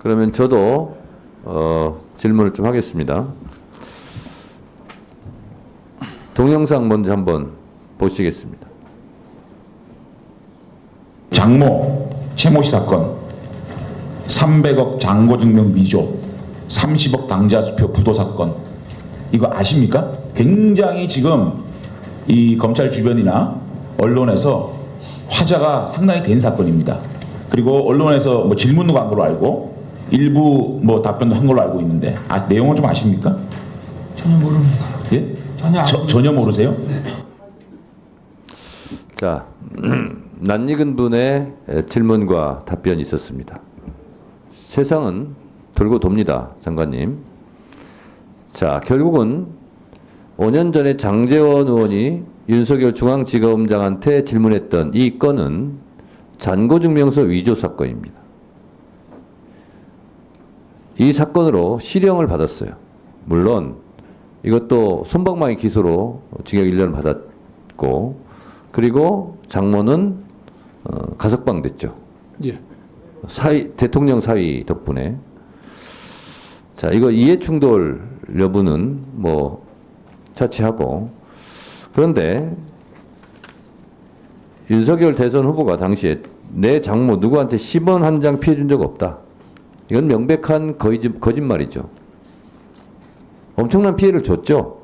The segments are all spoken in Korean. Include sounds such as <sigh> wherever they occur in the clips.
그러면 저도 어, 질문을 좀 하겠습니다. 동영상 먼저 한번 보시겠습니다. 장모 최모 씨 사건 300억 장고 증명 위조 30억 당자 수표 부도 사건 이거 아십니까? 굉장히 지금 이 검찰 주변이나 언론에서 화제가 상당히 된 사건입니다. 그리고 언론에서 뭐 질문도 한 걸로 알고 일부 뭐 답변도 한 걸로 알고 있는데 아, 내용은 좀 아십니까? 전혀 모릅니다. 예? 전혀 저- 전혀 모르세요? 자, <clears throat> 낯익은 분의 질문과 답변이 있었습니다. 세상은 돌고 돕니다, 장관님. 자, 결국은 5년 전에 장재원 의원이 윤석열 중앙지검장한테 질문했던 이 건은 잔고증명서 위조 사건입니다. 이 사건으로 실형을 받았어요. 물론 이것도 손방망이 기소로 징역 1년을 받았고 그리고 장모는 어, 가석방 됐죠. 예. 사위 대통령 사위 덕분에 자 이거 이해 충돌 여부는 뭐 차치하고 그런데 윤석열 대선 후보가 당시에 내 장모 누구한테 10원 한 장 피해 준 적 없다. 이건 명백한 거짓, 거짓말이죠. 엄청난 피해를 줬죠.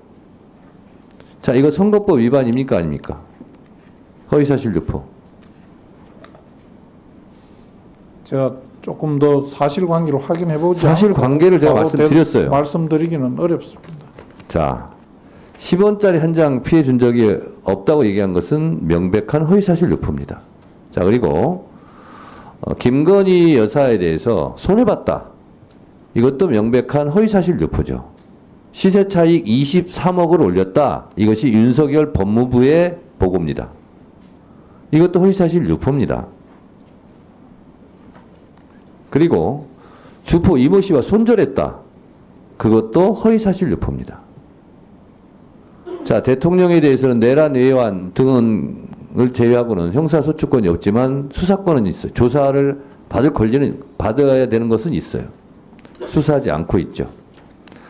자 이거 선거법 위반입니까 아닙니까? 허위사실 유포. 제가 조금 더 사실관계를 확인해 보지 사실관계를 제가 말씀드렸어요. 말씀드리기는 어렵습니다. 자, 10원짜리 한 장 피해 준 적이 없다고 얘기한 것은 명백한 허위사실 유포입니다. 자, 그리고 어, 김건희 여사에 대해서 손해봤다. 이것도 명백한 허위사실 유포죠. 시세 차익 23억을 올렸다. 이것이 윤석열 법무부의 보고입니다. 이것도 허위사실 유포입니다. 그리고 주포 이모 씨와 손절했다. 그것도 허위사실 유포입니다. 자, 대통령에 대해서는 내란 외환 등 을 제외하고는 형사소추권이 없지만 수사권은 있어요. 조사를 받을 권리는 받아야 되는 것은 있어요. 수사하지 않고 있죠.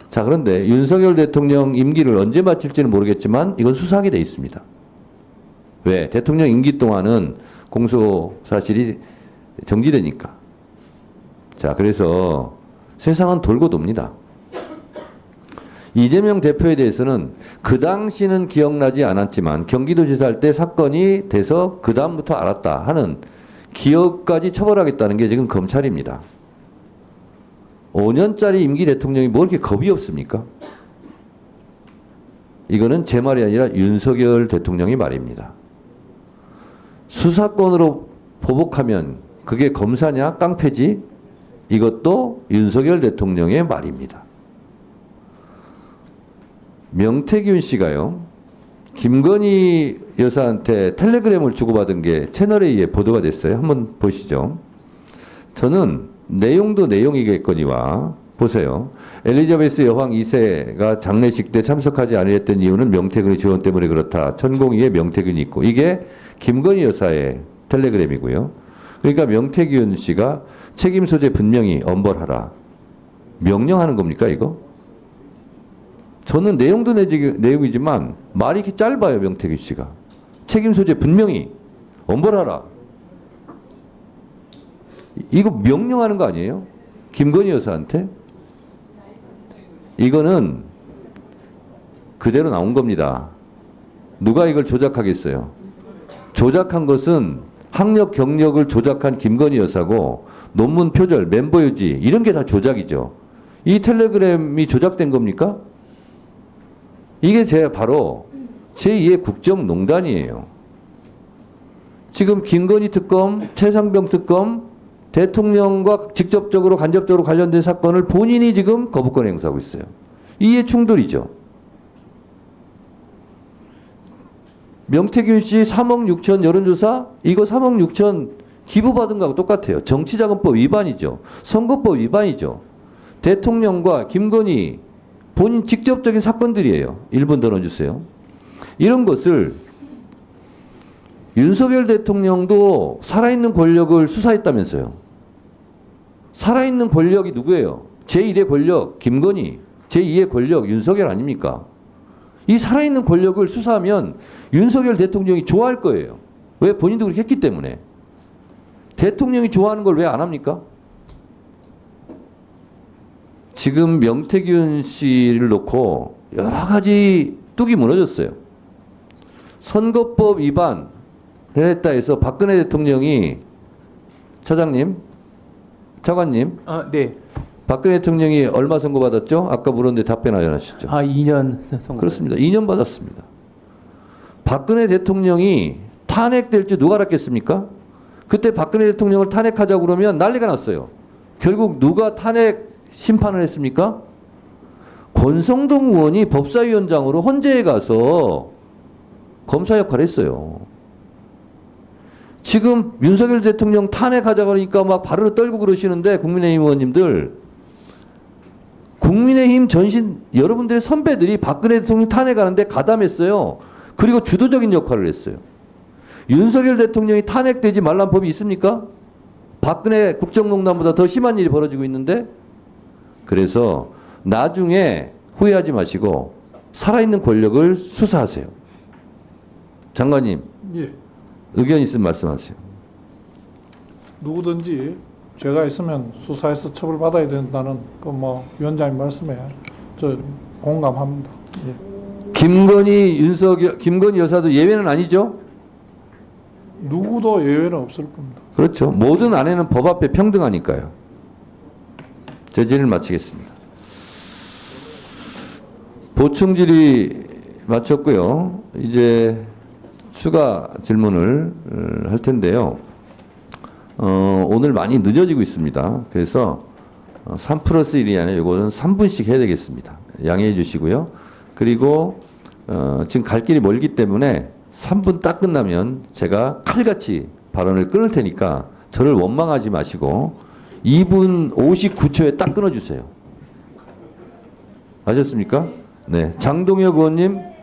자, 그런데 윤석열 대통령 임기를 언제 마칠지는 모르겠지만 이건 수사하게 돼 있습니다. 왜? 대통령 임기 동안은 공소 사실이 정지되니까. 자, 그래서 세상은 돌고 돕니다. 이재명 대표에 대해서는 그 당시는 기억나지 않았지만 경기도지사 할 때 사건이 돼서 그 다음부터 알았다 하는 기억까지 처벌하겠다는 게 지금 검찰입니다. 5년짜리 임기 대통령이 뭐 이렇게 겁이 없습니까? 이거는 제 말이 아니라 윤석열 대통령의 말입니다. 수사권으로 보복하면 그게 검사냐 깡패지? 이것도 윤석열 대통령의 말입니다. 명태균 씨가요. 김건희 여사한테 텔레그램을 주고받은 게 채널에 보도가 됐어요. 한번 보시죠. 저는 내용도 내용이겠거니와 보세요. 엘리자베스 여왕 2세가 장례식 때 참석하지 않으렸던 이유는 명태균의 지원 때문에 그렇다. 천공이에 명태균이 있고 이게 김건희 여사의 텔레그램이고요. 그러니까 명태균 씨가 책임 소재 분명히 엄벌하라. 명령하는 겁니까 이거? 저는 내용도 내용이지만 말이 이렇게 짧아요 명태균 씨가 책임 소재 분명히 엄벌하라. 이- 이거 명령하는 거 아니에요? 김건희 여사한테? 이거는 그대로 나온 겁니다. 누가 이걸 조작하겠어요? 조작한 것은 학력 경력을 조작한 김건희 여사고 논문 표절, 멤버 유지 이런 게 다 조작이죠. 이 텔레그램이 조작된 겁니까? 이게 제 바로 제2의 국정농단이에요. 지금 김건희 특검, 최상병 특검, 대통령과 직접적으로 간접적으로 관련된 사건을 본인이 지금 거부권 행사하고 있어요. 이해 충돌이죠. 명태균 씨 3억 6천 여론조사 이거 3억 6천 기부받은 거하고 똑같아요. 정치자금법 위반이죠. 선거법 위반이죠. 대통령과 김건희 본인 직접적인 사건들이에요. 1분 더 넣어주세요. 이런 것을 윤석열 대통령도 살아있는 권력을 수사했다면서요. 살아있는 권력이 누구예요? 제1의 권력 김건희, 제2의 권력 윤석열 아닙니까? 이 살아있는 권력을 수사하면 윤석열 대통령이 좋아할 거예요. 왜? 본인도 그렇게 했기 때문에. 대통령이 좋아하는 걸 왜 안 합니까? 지금 명태균 씨를 놓고 여러 가지 뚝이 무너졌어요. 선거법 위반 했다 해서 박근혜 대통령이 차장님, 차관님, 아, 네. 박근혜 대통령이 얼마 선고 받았죠? 아까 물었는데 답변 안 하시죠? 아, 2년 선고. 그렇습니다. 2년 받았습니다. 박근혜 대통령이 탄핵될 줄 누가 알았겠습니까? 그때 박근혜 대통령을 탄핵하자 그러면 난리가 났어요. 결국 누가 탄핵 심판을 했습니까? 권성동 의원이 법사위원장으로 헌재에 가서 검사 역할을 했어요. 지금 윤석열 대통령 탄핵하자 그러니까 막 바르르 떨고 그러시는데 국민의힘 의원님들 국민의힘 전신 여러분들의 선배들이 박근혜 대통령 탄핵하는데 가담했어요. 그리고 주도적인 역할을 했어요. 윤석열 대통령이 탄핵되지 말란 법이 있습니까? 박근혜 국정농단보다 더 심한 일이 벌어지고 있는데 그래서 나중에 후회하지 마시고 살아있는 권력을 수사하세요. 장관님 예. 의견 있으면 말씀하세요. 누구든지 죄가 있으면 수사해서 처벌받아야 된다는 그 뭐 위원장님 말씀에 저 공감합니다. 예. 김건희 윤석열 김건희 여사도 예외는 아니죠? 누구도 예외는 없을 겁니다. 그렇죠. 모든 아내는 법 앞에 평등하니까요. 제 질의를 마치겠습니다. 보충 질의 마쳤고요. 이제 추가 질문을 어, 할 텐데요. 어, 오늘 많이 늦어지고 있습니다. 그래서 어, 3 플러스 1이 아니라 이거는 3분씩 해야 되겠습니다. 양해해 주시고요. 그리고 어, 지금 갈 길이 멀기 때문에 3분 딱 끝나면 제가 칼같이 발언을 끊을 테니까 저를 원망하지 마시고 2분 59초에 딱 끊어주세요. 아셨습니까? 네. 장동혁 의원님.